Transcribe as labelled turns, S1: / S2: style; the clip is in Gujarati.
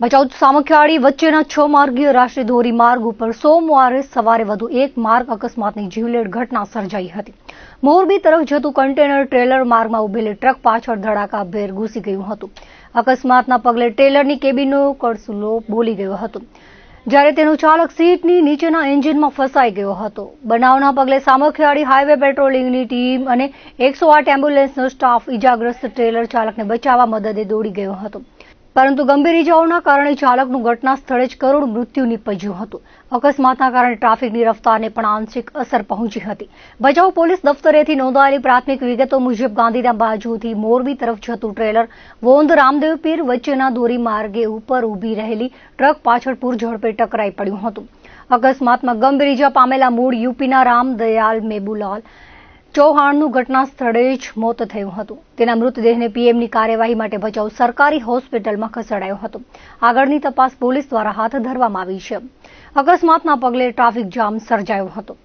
S1: ભચાઉ સામખિયાળી વચ્ચેના છ માર્ગીય રાષ્ટ્રીય ધોરીમાર્ગ ઉપર સોમવારે સવારે વધુ એક માર્ગ અકસ્માતની જીવલેણ ઘટના સર્જાઈ હતી. મોરબી તરફ જતું કન્ટેનર ટ્રેલર માર્ગમાં ઉભેલી ટ્રક પાછળ ધડાકાભેર ઘૂસી ગયું હતું. અકસ્માતના પગલે ટ્રેલરની કેબિનનો કળસુલો બોલી ગયો હતો. જ્યારે તેનો ચાલક સીટની નીચેના એન્જિનમાં ફસાઈ ગયો હતો. બનાવના પગલે સામખિયાળી હાઈવે પેટ્રોલિંગની ટીમ અને એકસો આઠ એમ્બ્યુલન્સનો સ્ટાફ ઇજાગ્રસ્ત ટ્રેલર ચાલકને બચાવવા મદદે દોડી ગયો હતો. પરંતુ ગંભીર ઇજાઓના કારણે ચાલકનું ઘટના સ્થળે જ કરોડ મૃત્યુ નીપજ્યું હતું. અકસ્માતના કારણે ટ્રાફિકની રફતારને પણ આંશિક અસર પહોંચી હતી. ભચાઉ પોલીસ દફતરેથી નોંધાયેલી પ્રાથમિક વિગતો મુજબ ગાંધીધામ બાજુથી મોરબી તરફ જતું ટ્રેલર વોંધ રામદેવ પીર વચ્ચેના ધોરીમાર્ગે ઉપર ઊભી રહેલી ટ્રક પાછળ પૂર ઝડપે ટકરાઈ પડ્યું હતું. અકસ્માતમાં ગંભીર ઇજા પામેલા મૂળ યુપીના રામદયાલ મેબુલાલ ચૌહાણનું ઘટના સ્થળે જ મોત થયું હતું. તેના મૃતદેહને પીએમની કાર્યવાહી માટે ભચાઉ સરકારી હોસ્પિટલમાં ખસેડાયો હતો. આગળની તપાસ પોલીસ દ્વારા હાથ ધરવામાં આવી છે. અકસ્માતના પગલે ટ્રાફિક જામ સર્જાયો હતો.